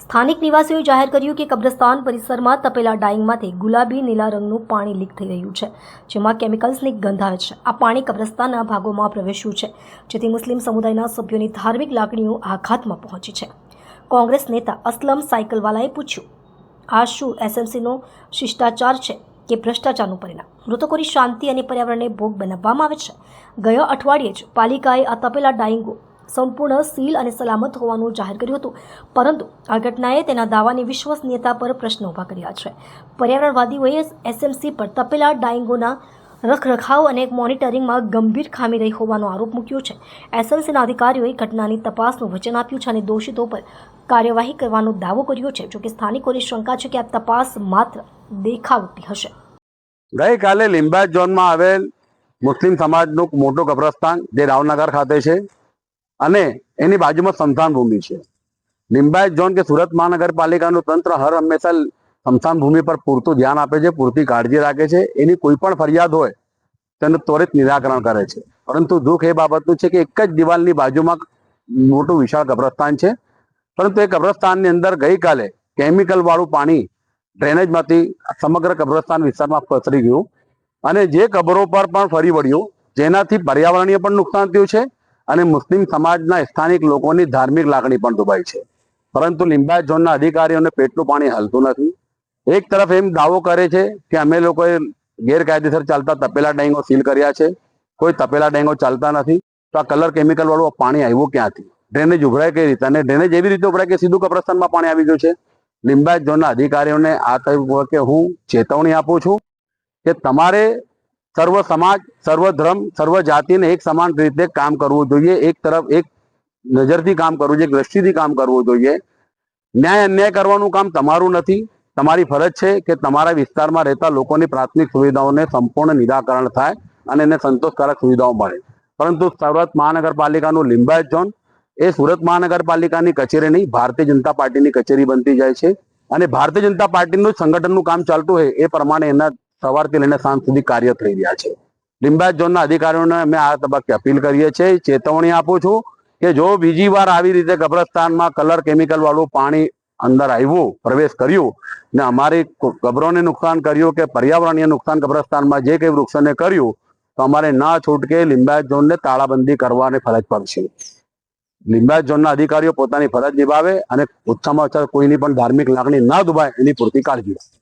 સ્થાનિક નિવાસીઓએ જાહેર કર્યું કે કબ્રસ્તાન પરિસરમાં તપેલા ડાઈંગમાંથી ગુલાબી નીલા રંગનું પાણી લીક થઈ રહ્યું છે, જેમાં કેમિકલ્સની ગંધ આવે છે. આ પાણી કબ્રસ્તાનના ભાગોમાં પ્રવેશ્યું છે, જેથી મુસ્લિમ સમુદાયના સભ્યોની ધાર્મિક લાગણીઓ આઘાતમાં પહોંચી છે. કોંગ્રેસ નેતા અસલમ સાયકલવાલાએ પૂછ્યું, આ શું એસએમસીનો શિષ્ટાચાર છે કે ભ્રષ્ટાચારનું પરિણામ? મૃતકોની શાંતિ અને પર્યાવરણને ભોગ બનાવવામાં આવે છે? ગયા અઠવાડિયે જ પાલિકાએ આ તપેલા ડાઇંગો સંપૂર્ણ સીલ અને સલામત હોવાનું જાહેર કર્યું હતું. પરંતુ આ ઘટનાએ તેના દાવાની વિશ્વસનીયતા પર પ્રશ્ન ઊભા કર્યા છે. પર્યાવરણવાદીઓએ એસએમસી પર તપેલા ડાઇંગોના રખરખાવ અને મોનિટરિંગમાં ગંભીર ખામી રહી હોવાનો આરોપ મૂક્યો છે. એસએમસીના અધિકારીઓએ ઘટનાની તપાસનું વચન આપ્યું છે અને દોષિતો પર કાર્યવાહી કરવાનો દાવો કર્યો છે, જોકે સ્થાનિકોની શંકા છે કે આ તપાસ માત્ર દેખાવટી હશે. ગઈકાલે લીંબાયત ઝોનમાં આવેલ મુસ્લિમ સમાજનું મોટું કબ્રસ્તાન, જે રાવનગર ખાતે છે. અને એની બાજુમાં સ્મશાન ભૂમિ છે. લિંબાયત ઝોન કે સુરત મહાનગરપાલિકાનું તંત્ર હર હંમેશા સમશાન ભૂમિ પર પૂરતું ધ્યાન આપે છે, પૂરતી કાળજી રાખે છે. એની કોઈ પણ ફરિયાદ હોય, તેનું ત્વરિત નિરાકરણ કરે છે. પરંતુ દુઃખ એ બાબતનું છે કે એક જ દિવાલની બાજુમાં મોટું વિશાળ કબ્રસ્તાન છે. પરંતુ એ કબ્રસ્તાનની અંદર ગઈકાલે કેમિકલ વાળું પાણી ડ્રેનેજમાંથી સમગ્ર કબ્રસ્તાન વિસ્તારમાં પસરી ગયું. અને જે કબરો પર પણ ફરી વળ્યું, જેનાથી પર્યાવરણીય પણ નુકસાન થયું છે. અને મુસ્લિમ સમાજના સ્થાનિક લોકોની ધાર્મિક લાગણી પણ દુભાઈ છે. પરંતુ લિંબાયત ઝોનના અધિકારીઓને પેટનું પાણી હલતું નથી. એક તરફ એમ દાવો કરે છે કે અમે લોકોએ ગેરકાયદેસર ચાલતા તપેલા ડેંગો સીલ કર્યા છે. કોઈ તપેલા ડેંગો ચાલતા નથી. તો આ કલર કેમિકલ વાળું પાણી આવ્યું ક્યાંથી? ડ્રેનેજ ઉભરાય કઈ રીતે? અને ડ્રેનેજ એવી રીતે ઉભરાય કે સીધું કબ્રસ્તાનમાં પાણી આવી ગયું છે? લિંબાયત ઝોનના અધિકારીઓને આ તબક્કે હું ચેતવણી આપું છું કે તમારે સર્વ સમાજ સર્વ ધર્મ સર્વ જાતિને એક સમાન રીતે કામ કરવું જોઈએ એક તરફ એક નજરથી કામ કરવું જોઈએ દ્રષ્ટિથી કામ કરવું જોઈએ ન્યાય અન્યાય કરવાનું કામ તમારું નથી. તમારી ફરજ છે કે તમારા વિસ્તારમાં રહેતા લોકોની પ્રાથમિક સુવિધાઓને સંપૂર્ણ નિરાકરણ થાય અને એને સંતોષકારક સુવિધાઓ મળે. પરંતુ સુરત મહાનગરપાલિકાનું લિંબાયત ઝોન એ સુરત મહાનગરપાલિકાની કચેરી નહીં ભારતીય જનતા પાર્ટીની કચેરી બનતી જાય છે. અને ભારતીય જનતા પાર્ટીનું સંગઠનનું કામ ચાલતું હોય એ પ્રમાણે એના સવારથી લઈને સાંજ સુધી કાર્ય થઈ રહ્યા છે. લિંબાયત ઝોનના અધિકારીઓને અમે આ તબક્કે અપીલ કરીએ છીએ, ચેતવણી આપું છું કે જો બીજી વાર આવી રીતે કબ્રસ્તાનમાં કલર કેમિકલ વાળું પાણી અંદર આવ્યું, પ્રવેશ કર્યું ને અમારી કબરોને નુકસાન કર્યું કે પર્યાવરણીય નુકસાન કબ્રસ્તાનમાં જે કંઈ વૃક્ષોને કર્યું, તો અમારે ના છૂટકે લિંબાયત ઝોનને તાળાબંધી કરવાની ફરજ પડશે. લિંબાયત ઝોનના અધિકારીઓ પોતાની ફરજ નિભાવે અને ઓછામાં ઓછા કોઈની પણ ધાર્મિક લાગણી ના દુભાય એની પૂરતી કાળજી રાખે.